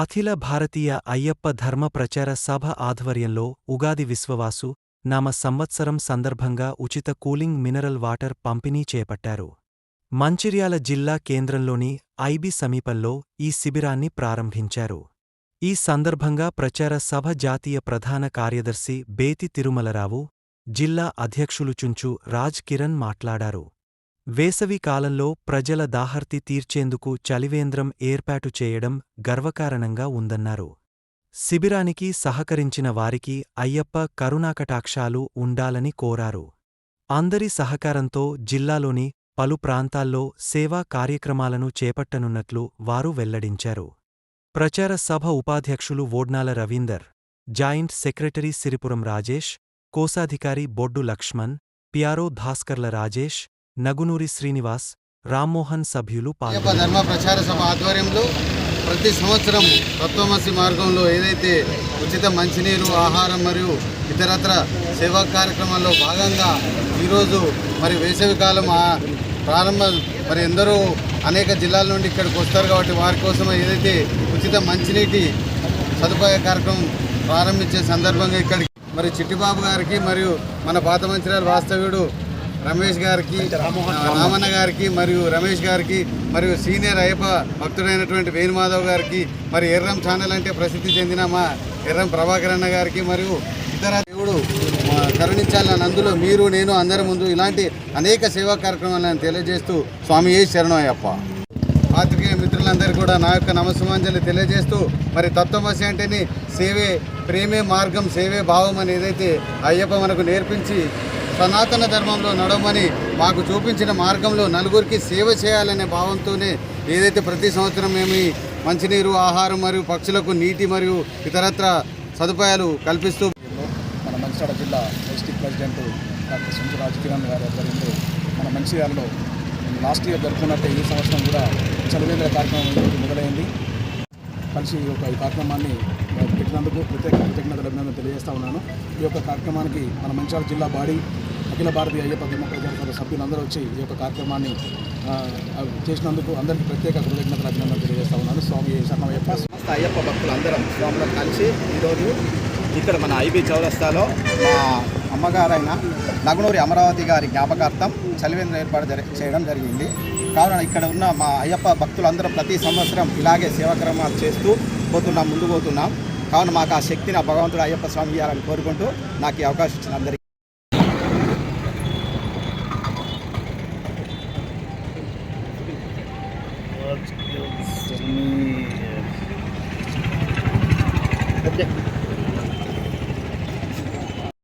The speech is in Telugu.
అఖిల భారతీయ అయ్యప్ప ధర్మ ప్రచార సభ ఆధ్వర్యంలో ఉగాది విశ్వవాసు నామ సంవత్సరం సందర్భంగా ఉచిత కూలింగ్ మినరల్ వాటర్ పంపిణీ చేపట్టారు. మంచిర్యాల జిల్లా కేంద్రంలోని ఐబి సమీపంలో ఈ శిబిరాన్ని ప్రారంభించారు. ఈ సందర్భంగా ప్రచార సభ జాతీయ ప్రధాన కార్యదర్శి బేతి తిరుమలరావు జిల్లా అధ్యక్షులు చుంచు రాజ్ కిరణ్ మాట్లాడారు. వేసవి కాలంలో ప్రజల దాహర్తి తీర్చేందుకు చలివేంద్రం ఏర్పాటు చేయడం గర్వకారణంగా ఉందన్నారు. శిబిరానికి సహకరించిన వారికి అయ్యప్ప కరుణాకటాక్షాలు ఉండాలని కోరారు. అందరి సహకారంతో జిల్లాలోని పలు ప్రాంతాల్లో సేవా కార్యక్రమాలను చేపట్టనున్నట్లు వారు వెల్లడించారు. ప్రచార సభ ఉపాధ్యక్షులు ఓడ్నాల రవీందర్ జాయింట్ సెక్రటరీ సిరిపురం రాజేష్ కోశాధికారి బొడ్డు లక్ష్మణ్ పియారో భాస్కర్ల రాజేష్ నగునూరి శ్రీనివాస్ రామ్మోహన్ సభ్యులు పాల్గొన్నారు ధర్మ ప్రచార సభ ఆధ్వర్యంలో ప్రతి సంవత్సరం తత్వమసి మార్గంలో ఏదైతే ఉచిత మంచినీరు ఆహారం మరియు ఇతరత్ర సేవా కార్యక్రమాల్లో భాగంగా ఈరోజు మరి వేసవికాలం ప్రారంభ ప్రారంభం మరి ఎందరో అనేక జిల్లాల నుండి ఇక్కడికి వస్తారు కాబట్టి వారి కోసం ఏదైతే ఉచిత మంచినీటి సదుపాయ కార్యక్రమం ప్రారంభించే సందర్భంగా ఇక్కడికి మరి చిట్టిబాబు గారికి మరియు మన పాత మంచిర్యాల వాస్తవ్యుడు రమేష్ గారికి రామన్న గారికి మరియు రమేష్ గారికి మరియు సీనియర్ అయ్యప్ప భక్తుడైనటువంటి వేణుమాధవ్ గారికి మరి ఎర్రం ఛానల్ అంటే ప్రసిద్ధి చెందిన మా ఎర్రం ప్రభాకర్ అన్న గారికి మరియు ఇతర దేవుడు కరుణించాలని అందులో మీరు నేను అందరి ముందు ఇలాంటి అనేక సేవా కార్యక్రమాలను తెలియజేస్తూ స్వామి ఏ శరణం అయ్యప్ప పాత్రికేయ మిత్రులందరికీ కూడా నా యొక్క నమస్సుమాంజలి తెలియజేస్తూ మరి తత్వమసి అంటేనే సేవే ప్రేమే మార్గం సేవే భావం అని ఏదైతే అయ్యప్ప మనకు నేర్పించి సనాతన ధర్మంలో నడవమని మాకు చూపించిన మార్గంలో నలుగురికి సేవ చేయాలనే భావంతోనే ఏదైతే ప్రతి సంవత్సరం మేము ఈ మంచినీరు ఆహారం మరియు పక్షులకు నీటి మరియు ఇతరత్ర సదుపాయాలు కల్పిస్తూ మన మంచిర్యాల జిల్లా district president doctor Sunchu Raj గారు గారి ఆధ్వర్యంలో మన మంచిర్యాలలో లాస్ట్ ఇయర్ జరుపుకున్నట్టే ఈ సంవత్సరం కూడా చలివేంద్ర కార్యక్రమం మొదలైంది. కలిసి ఈ యొక్క ఈ కార్యక్రమాన్ని పెట్టినందుకు ప్రత్యేక కృతజ్ఞతలు అభినందన తెలియజేస్తా ఉన్నాను. ఈ యొక్క కార్యక్రమానికి మన మంచిర్యాల జిల్లా బాడీ అఖిల భారతీయ అయ్యప్ప ధర్మ సభ సభ్యులందరూ వచ్చి ఈ యొక్క కార్యక్రమాన్ని చేసినందుకు అందరికీ ప్రత్యేక కృతజ్ఞతలు అభినందనలు తెలియజేస్తా ఉన్నాను. స్వామి శరణమయ్యప్ప. సమస్త అయ్యప్ప భక్తులు అందరం స్వాములను కలిసి ఈరోజు ఇక్కడ మన ఐబీ చౌరస్తాలో మా అమ్మగారైన నగునూరి అమరావతి గారి జ్ఞాపకార్థం చలివేంద్ర ఏర్పాటు చేయడం జరిగింది. కావున ఇక్కడ ఉన్న మా అయ్యప్ప భక్తులందరం ప్రతి సంవత్సరం ఇలాగే సేవాక్రమాలు చేస్తూ పోతున్నాం ముందు పోతున్నాం. కావున మాకు ఆ శక్తిని ఆ భగవంతుడు అయ్యప్ప స్వామి ఇవ్వాలని కోరుకుంటూ నాకు ఈ అవకాశం ఇచ్చిన అందరికీ Hindi.